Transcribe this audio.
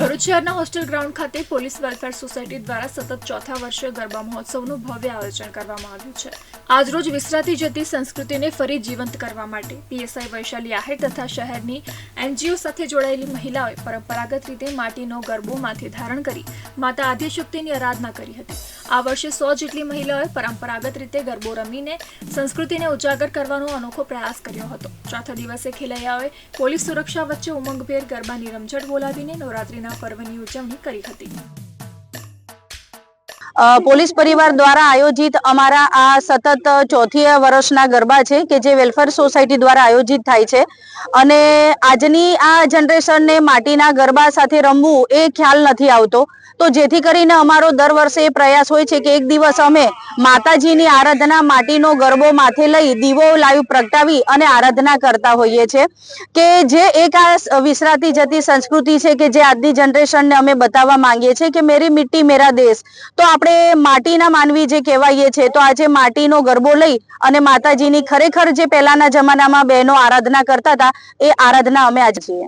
ભરૂચ શહેરના hostel ground ખાતે police welfare society દ્વારા સતત ચોથા વર્ષે ગરબા મહોત્સવનું ભવ્ય આયોજન કરવામાં આવ્યું છે. આજરોજ વિસરાતી જતી સંસ્કૃતિને ફરી જીવંત કરવા માટે પીએસઆઈ વૈશાલી આહિર તથા શહેરની એનજીઓ સાથે જોડાયેલી મહિલાઓએ પરંપરાગત રીતે માટીનો ગરબો માથે ધારણ કરી માતા આદ્યશક્તિની આરાધના કરી હતી. આ વર્ષે સો જેટલી મહિલાઓએ પરંપરાગત રીતે ગરબો રમીને સંસ્કૃતિને ઉજાગર કરવાનો અનોખો પ્રયાસ કર્યો હતો. ચોથા દિવસે ખેલૈયાઓએ પોલીસ સુરક્ષા વચ્ચે ઉમંગભેર ગરબાની રમઝટ બોલાવીને નવરાત્રીના પર્વની ઉજવણી કરી હતી. પોલીસ પરિવાર દ્વારા આયોજિત અમારા આ સતત ચોથી વર્ષના ગરબા છે કે જે વેલફેર સોસાયટી દ્વારા આયોજિત થાય છે. અને આજની આ જનરેશનને માટીના ગરબા સાથે રમવું એ ખ્યાલ નથી આવતો. તો જેથી કરીને અમારો દર વર્ષે એ પ્રયાસ હોય છે કે એક દિવસ અમે માતાજીની આરાધના માટીનો ગરબો માથે લઈ દીવો લાઈવ પ્રગટાવી અને આરાધના કરતા હોઈએ છે. કે જે એક આ વિસરાતી જતી સંસ્કૃતિ છે કે જે આજની જનરેશનને અમે બતાવવા માંગીએ છીએ કે મેરી મિટ્ટી, મેરા દેશ. તો આપણે માટીના માનવી જે કહેવાઈએ છે, તો આજે માટીનો ગરબો લઈ અને માતાજીની ખરેખર જે પહેલાના જમાનામાં બહેનો આરાધના કરતા હતા, એ આરાધના અમે આજે છીએ.